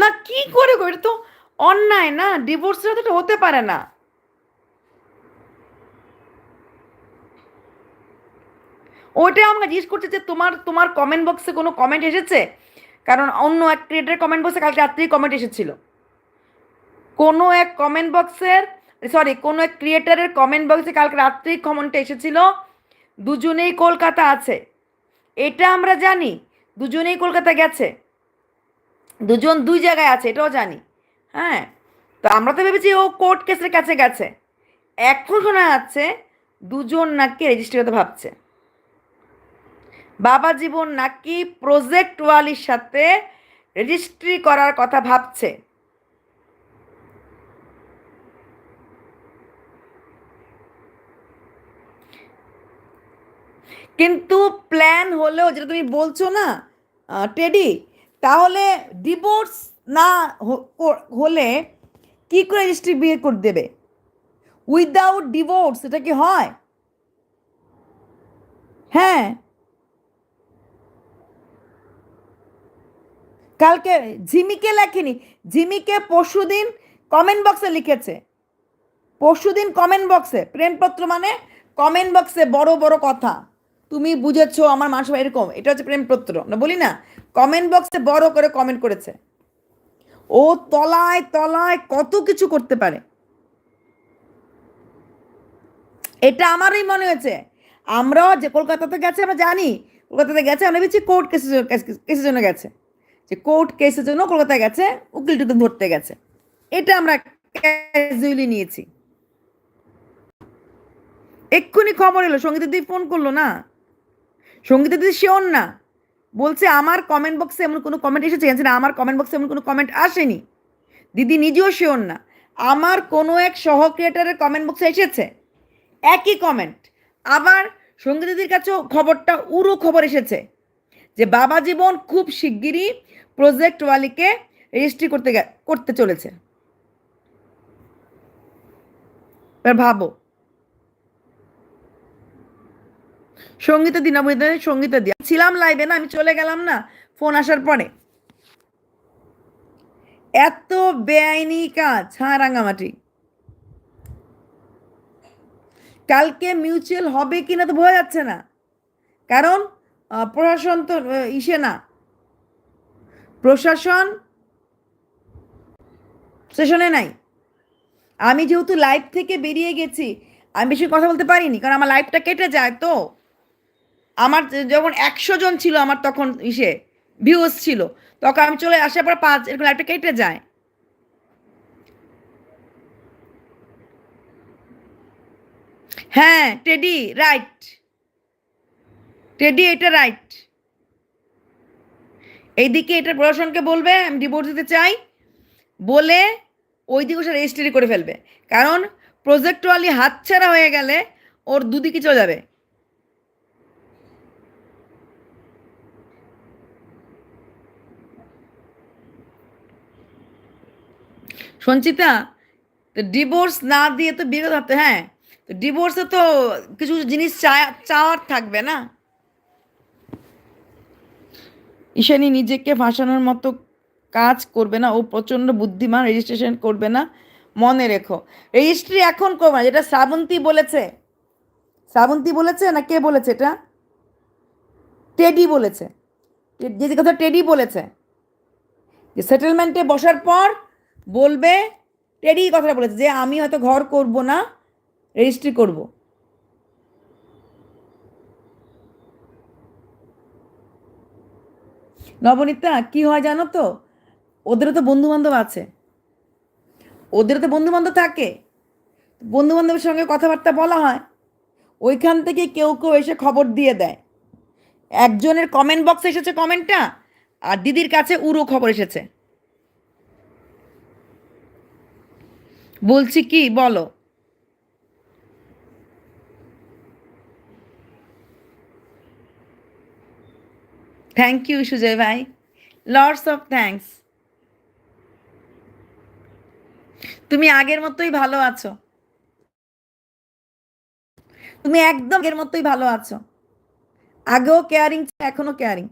না, কি করে গো? এটা তো অন্যায় না ডিভোর্সটা তো হতে পারে না। ওইটা আমাকে জিজ্ঞেস করছে যে তোমার তোমার কমেন্ট বক্সে কোনো কমেন্ট এসেছে? কারণ অন্য এক ক্রিয়েটার কমেন্ট বক্সে কালকে রাত্রেই কমেন্ট এসেছিল। কোনো এক কমেন্ট বক্সের সরি কোনো এক ক্রিয়েটারের কমেন্ট বক্সে কালকে রাত্রেই কমেন্ট এসেছিল, দুজনেই কলকাতা আছে। এটা আমরা জানি, দুজনেই কলকাতা গেছে। দুজন দুই জায়গায় আছে, এটাও জানি। হ্যাঁ? তো আমরা তো ভেবেছি ও কোর্ট কেসের কাছে গেছে। এখন শোনা যাচ্ছে দুজন নাকি রেজিস্ট্রি করতে ভাবছে। বাবা জীবন নাকি প্রজেক্ট ওয়ালির সাথে রেজিস্ট্রি করার কথা ভাবছে। কিন্তু প্ল্যান হলেও, যেটা তুমি বলছো না টেডি তাহলে ডিভোর্স না হলে কি করে রেজিস্ট্রি বিয়ে করে দেবে? উইদাউট ডিভোর্স এটা কি হয়? হ্যাঁ। কালকে ঝিমিকে লেখেনি। ঝিমিকে পরশুদিন কমেন্ট বক্সে লিখেছে। পরশুদিন কমেন্ট বক্সে প্রেমপত্র মানে কমেন্ট বক্সে বড় বড় কথা। তুমি বুঝেছ, আমার মানুষ এরকম। এটা হচ্ছে প্রেমপত্র না, বলি না। কমেন্ট বক্সে বড় করে কমেন্ট করেছে। ও তলায় তলায় কত কিছু করতে পারে। এটা আমারই মনে হয়েছে। আমরাও যে কলকাতাতে গেছে, আমরা জানি। কলকাতাতে গেছে, আমরা ভেবেছি কোর্ট কেসের কেসের জন্য গেছে। যে কোর্ট কেসের জন্য কলকাতায় গেছে উকিল টুকিল ধরতে গেছে। এটা আমরা ক্যাজুয়ালি নিয়েছি। এক্ষুনি খবর এলো সঙ্গীতা দিদি ফোন করল না? সঙ্গীতা দিদি শিওর না। বলছে, আমার কমেন্ট বক্সে এমন কোনো কমেন্ট এসেছে? জানছে না, আমার কমেন্ট বক্সে এমন কোনো কমেন্ট আসেনি? দিদি নিজেও শিওর না। আমার কোনো এক সহ ক্রিয়েটারের কমেন্ট বক্সে এসেছে? একই কমেন্ট আবার সংগীত দিদির কাছেও খবরটা উড়ো খবর এসেছে যে বাবা জীবন খুব শিগগিরই প্রজেক্ট ওয়ালিকে রেজিস্ট্রি করতে করতে চলেছে। এবার ভাবো সঙ্গীতা দিনা সঙ্গীতা দিয়া ছিলাম লাইভে না, আমি চলে গেলাম না ফোন আসার পরে। এত বেআইনি কাজ হ্যাঁ রাঙামাটি কালকে মিউচুয়াল হবে কিনা তো বোঝা যাচ্ছে না। কারণ প্রশাসন তো ইসে না। প্রশাসন সেশনে নাই। আমি যেহেতু লাইভ থেকে বেরিয়ে গেছি, আমি বেশি কথা বলতে পারিনি, কারণ আমার লাইভটা কেটে যায় তো। আমার যখন একশো জন ছিল আমার তখন ইসে ভিউজ ছিল, তখন আমি চলে আসার পর পাঁচ এরকম লাইভটা কেটে যায়। হ্যাঁ টেডি রাইট টেডি এটা রাইট এইদিকে এটা প্রশাসনকে বলবে, আমি ডিভোর্স দিতে চাই, বলে ওই দিকে সে রেজিস্ট্রি করে ফেলবে। কারণ প্রজেক্ট ওয়ালি হাতছাড়া হয়ে গেলে ওর দুদিকে চলে যাবে। সঞ্চিতা, তো ডিভোর্স না দিয়ে তো বিয়ে করতে হ্যাঁ? তো ডিভোর্সে তো কিছু কিছু জিনিস চাওয়ার থাকবে না। ঈশানী নিজেকে ফাঁসানোর মতো কাজ করবে না, ও প্রচণ্ড বুদ্ধিমান রেজিস্ট্রেশন করবে না। মনে রেখো রেজিস্ট্রি এখন করবে না যেটা শ্রাবন্তী বলেছে। শ্রাবন্তী বলেছে না কে বলেছে এটা? টেডি বলেছে। যে কথা টেডি বলেছে, যে সেটেলমেন্টে বসার পর বলবে, টেডি কথাটা বলেছে যে আমি হয়তো ঘর করব না, রেজিস্ট্রি করব। নবনীতা, কি হয় জানো তো? ওদেরও তো বন্ধু বান্ধব আছে। ওদেরও তো বন্ধু বান্ধব থাকে। বন্ধু বান্ধবের সঙ্গে কথাবার্তা বলা হয়। ওইখান থেকে কেউ কেউ এসে খবর দিয়ে দেয়। একজনের কমেন্ট বক্সে এসেছে কমেন্টটা আর দিদির কাছে উড়ো খবর এসেছে। বলছি কি, বলো। থ্যাংক ইউ সুজয় ভাই। লর্ডস অফ থ্যাঙ্কস তুমি আগের মতোই ভালো আছো। তুমি একদম আগের মতোই ভালো আছো। আগেও কেয়ারিং এখনও কেয়ারিং